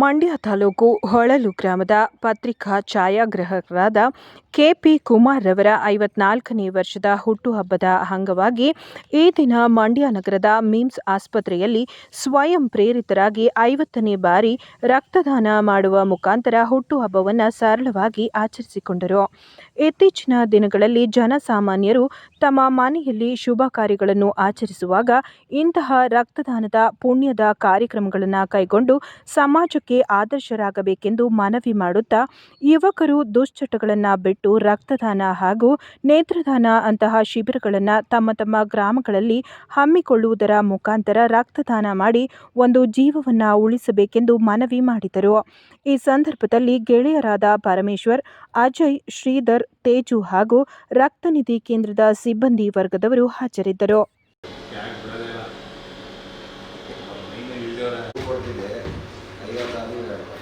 ಮಂಡ್ಯ ತಾಲೂಕು ಹೊಳಲು ಗ್ರಾಮದ ಪತ್ರಿಕಾ ಛಾಯಾಗ್ರಾಹಕರಾದ ಕೆಪಿ ಕುಮಾರ್ ರವರ ಐವತ್ನಾಲ್ಕನೇ ವರ್ಷದ ಹುಟ್ಟುಹಬ್ಬದ ಅಂಗವಾಗಿ ಈ ದಿನ ಮಂಡ್ಯ ನಗರದ ಮಿಮ್ಸ್ ಆಸ್ಪತ್ರೆಯಲ್ಲಿ ಸ್ವಯಂ ಪ್ರೇರಿತರಾಗಿ ಐವತ್ತನೇ ಬಾರಿ ರಕ್ತದಾನ ಮಾಡುವ ಮುಖಾಂತರ ಹುಟ್ಟುಹಬ್ಬವನ್ನು ಸರಳವಾಗಿ ಆಚರಿಸಿಕೊಂಡರು. ಇತ್ತೀಚಿನ ದಿನಗಳಲ್ಲಿ ಜನಸಾಮಾನ್ಯರು ತಮ್ಮ ಮನೆಯಲ್ಲಿ ಶುಭ ಕಾರ್ಯಗಳನ್ನು ಆಚರಿಸುವಾಗ ಇಂತಹ ರಕ್ತದಾನದ ಪುಣ್ಯದ ಕಾರ್ಯಕ್ರಮಗಳನ್ನು ಕೈಗೊಂಡು ಸಮಾಜಕ್ಕೆ ಆದರ್ಶರಾಗಬೇಕೆಂದು ಮನವಿ ಮಾಡುತ್ತಾ, ಯುವಕರು ದುಶ್ಚಟಗಳನ್ನು ಬಿಟ್ಟು ರಕ್ತದಾನ ಹಾಗೂ ನೇತ್ರದಾನ ಅಂತಹ ಶಿಬಿರಗಳನ್ನು ತಮ್ಮ ತಮ್ಮ ಗ್ರಾಮಗಳಲ್ಲಿ ಹಮ್ಮಿಕೊಳ್ಳುವುದರ ಮುಖಾಂತರ ರಕ್ತದಾನ ಮಾಡಿ ಒಂದು ಜೀವವನ್ನು ಉಳಿಸಬೇಕೆಂದು ಮನವಿ ಮಾಡಿದರು. ಈ ಸಂದರ್ಭದಲ್ಲಿ ಗೆಳೆಯರಾದ ಪರಮೇಶ್ವರ್, ಅಜಯ್, ಶ್ರೀಧರ್, ತೇಜು ಹಾಗೂ ರಕ್ತನಿಧಿ ಕೇಂದ್ರದ ಸಿಬ್ಬಂದಿ ವರ್ಗದವರು ಹಾಜರಿದ್ದರು. Bây 位的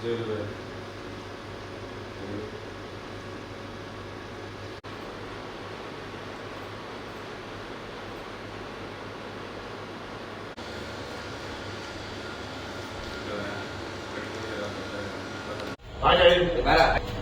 对对对。嗯。对。拜拜，拜拜。